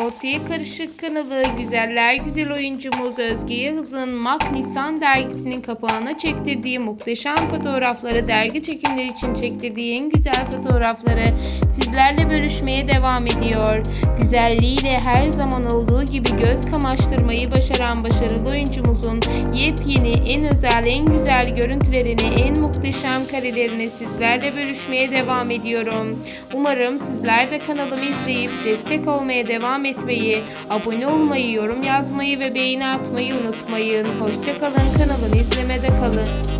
Ortaya Karışık kanalı güzeller güzel oyuncumuz Özge Yağız'ın Mak Nisan dergisinin kapağına çektirdiği muhteşem fotoğrafları, dergi çekimleri için çektirdiği en güzel fotoğrafları sizlerle bölüşmeye devam ediyor. Güzelliğiyle her zaman olduğu gibi göz kamaştırmayı başaran başarılı oyuncumuzun yepyeni, en özel, en güzel görüntülerini, en muhteşem karelerini sizlerle bölüşmeye devam ediyorum. Umarım sizler de kanalımı izleyip destek olmaya devam etmeyi, abone olmayı, yorum yazmayı ve beğeni atmayı unutmayın. Hoşçakalın, kanalımı izlemede kalın.